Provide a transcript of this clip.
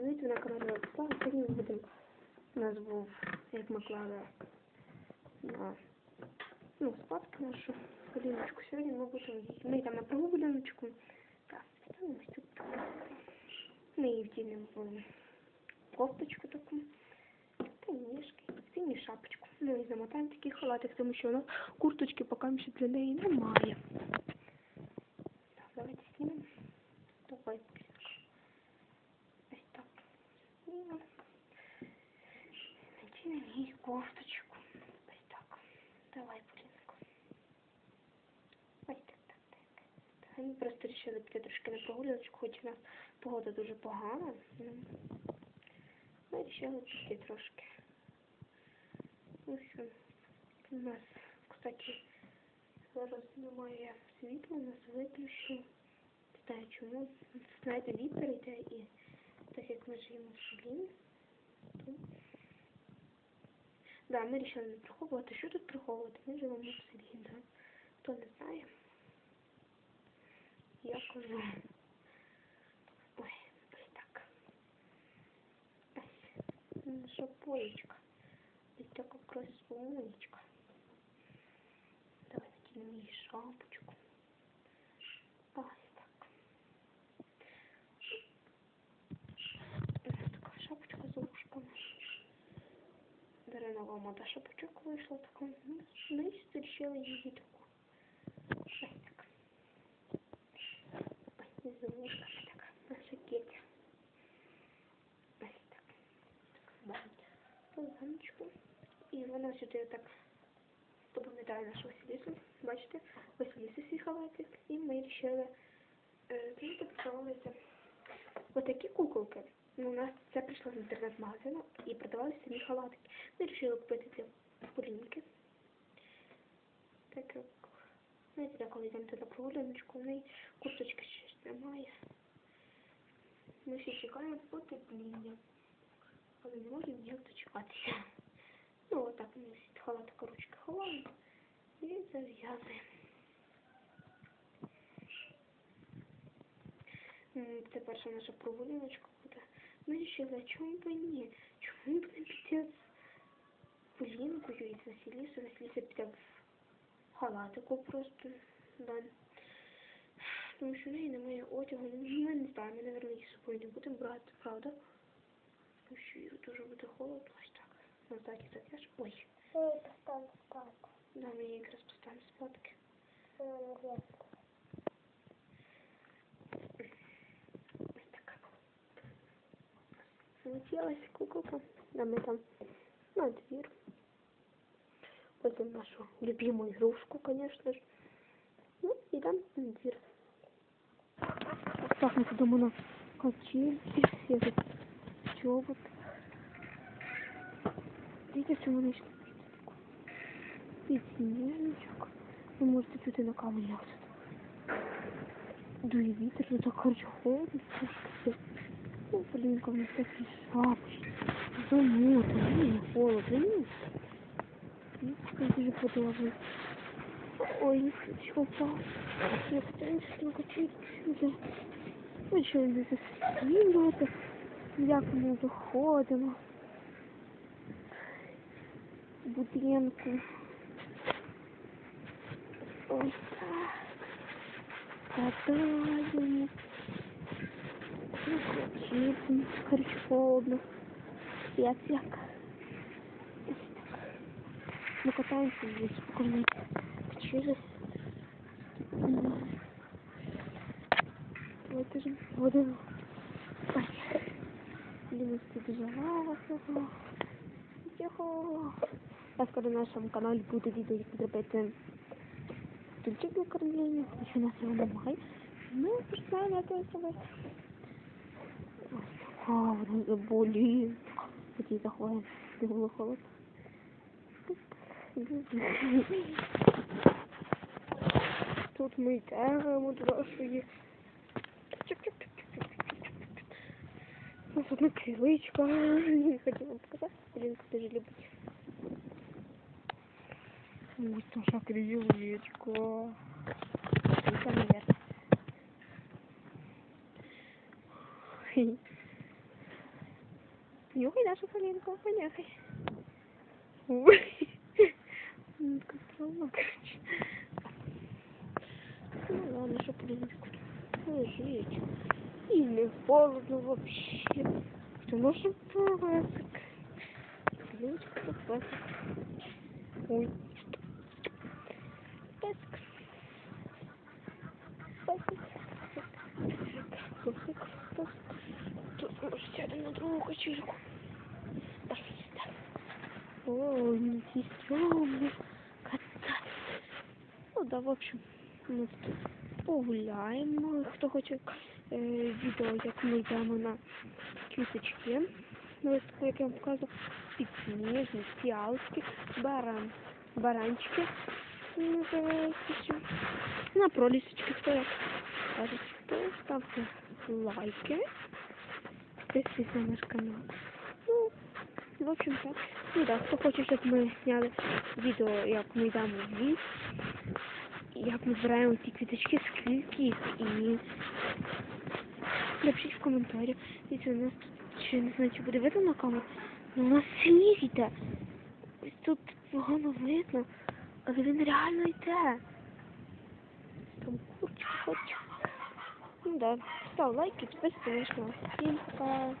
підписуйтесь на канал Ростислава. Сьогодні ми будемо у нас був, як ми клали на ну, спадки нашу поліночку. Сьогодні ми будемо. Ми йдемо на прогуляночку. Так, ставимось тут. Ми її вдінемо в кофточку таку. Та ніжки, і шапочку. Ну і замотаємо такий халатик, тому що у нас курточки поки ще для неї немає. Так, давайте знімемо. Давай, Полінка. Ось так. Знімемо. Надінемо їй кофточку. Ось так. Давай, Полінка. Ось так, так, так. Так, Ми просто вирішили піти трошки на прогуляночку, хоч у нас погода дуже погана. Ну, Ми вирішили піти трошки. Ось. У нас, кстати, зараз немає світла, у нас виключно. Не знаю чому. Знаєте, вітер йде і так як ми живемо в селі, то... Да, ми вирішили не приховувати. Що тут приховувати? Ми живемо в селі, да. Хто не знає. Я кажу. Ой, ось так. Ось. Наша поечка. Ось така красунечка. Давай надінемо їй шапочку. Ось так. Ось така шапочка з ушками. Дарина мода шапочок вийшла така. Ну, ми зустрічали її таку. Ось так. Ось з така. Наша кетя. Ось так. Полганочку. І вона сюди так пам'ятає нашу Василісу. Бачите, Василісу свій халатик. І ми вирішили, е, ну, підписалися отакі куколки. Ну, у нас це прийшло з інтернет-магазину і продавалися самі халатики. Ми вирішили купити для Полінки. Так як, знаєте, коли йдемо на прогуляночку, в неї курточки щось немає. Ми всі чекаємо потепління. Але не можемо ніяк дочекатися. Ну, отак ми всі халатика ручки ховаємо і зав'язуємо. Це перша наша прогуляночка буде. Ми вирішили, а чому б ні? Чому б не піти з Полінкою і з Василісою? Василіса піде в халатику просто. Да. Тому що в неї немає одягу. Ну, Ми не знаємо, ми, мабуть, її з собою не будемо брати, правда? Тому що їй дуже буде холодно. Ось так. На ззаді зав'яж. Ой, Ой, поставь спать. да, ми її якраз поставимо спадки. Молодец. Ось так. Залетілась куколка. Да, ми там на двір. Возьмем нашу любимую игрушку, конечно же. Ну, идем на двір. Так, мы тут на качельки, я тут чобот. Видите, що вони ще підсніжничок. Ви можете чути на каменях. Дує вітер, тут так короче холодно. Ну, Полінка, в нас такі шапочки. Замотано, не холодно, ні. Ну, как же подолгу. Ой, чего упал? Я хотела что качать. Ну, що не заспівати, як ми виходимо. в Будинку. Ось так. Катаємо. Ну, короче, холодно. Як як. Ось так. Мы катаемся здесь по. Через... Вот же воду. Блин, побежала. Тихо. А скоро на нашем канале будет видео, як зробити для кормлення. Ще у нас його немає. Ми починаємо це зробити. Ось така вона заболіє. Де було холодно. Тут ми йдемо до нашої. У нас одна криличка. Не хотіла показати. Полінка дуже любить. Ось наша криличка. Це наверх. Нюхай нашу Полінку, понюхай. Холодно вообще. Тому що песик. Поліночка, це песик. Ой. Песик. Песик. Песик. Песик. Тут може сядемо на другу качельку. Пошли сюда. Ой, не сестрёмно. Кота. Ну да, в общем, ми тут погуляємо. Хто хоче е, відео, як ми йдемо на квіточки. Ну, ось таке, як я вам показував, підсніжні, фіалки, баран, баранчики. Називається ще. На пролісочки хто ставте лайки. Підписуйтесь на наш канал. Ну, в общем так. Ну да, хто хоче, щоб ми зняли відео, як ми йдемо в ліс, ми збираємо ці квіточки, скільки їх і напишіть в коментарі. Дивіться, у нас тут не знаю, чи буде видно на камеру, але у нас сніг йде. Ось тут погано видно, але він реально йде. Там курчик, курчик. Ну да, став лайк, підписуйся на канал. Всім пока.